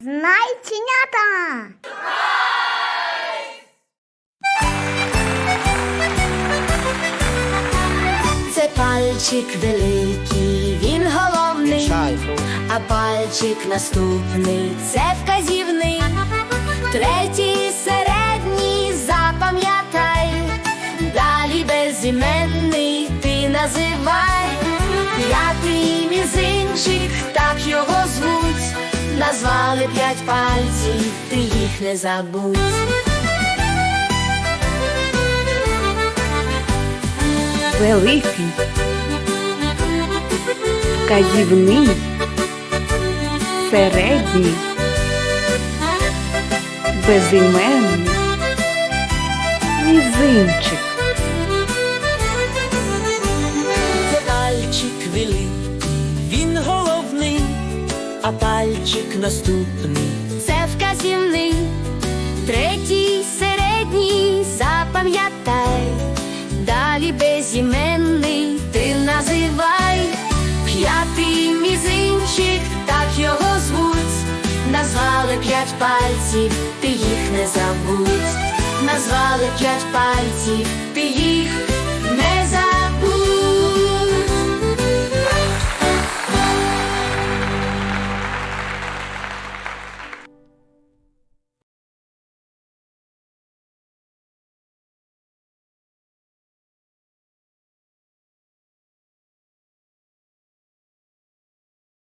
Знайченята! Це пальчик великий, він головний, а пальчик наступний це вказівний, третій середній запам'ятай, далі безіменний ти називай, п'ятий назвали п'ять пальців, ти їх не забудь. великий, вказівний, середній, безіменний, мізинчик. Пальчик великий, він головний, а пальчик наступний. Це вказівний, третій середній запам'ятай, далі безіменний ти називай, п'ятий мізинчик, так його звуть, назвали п'ять пальців, ти їх не забудь, назвали п'ять пальців, ти їх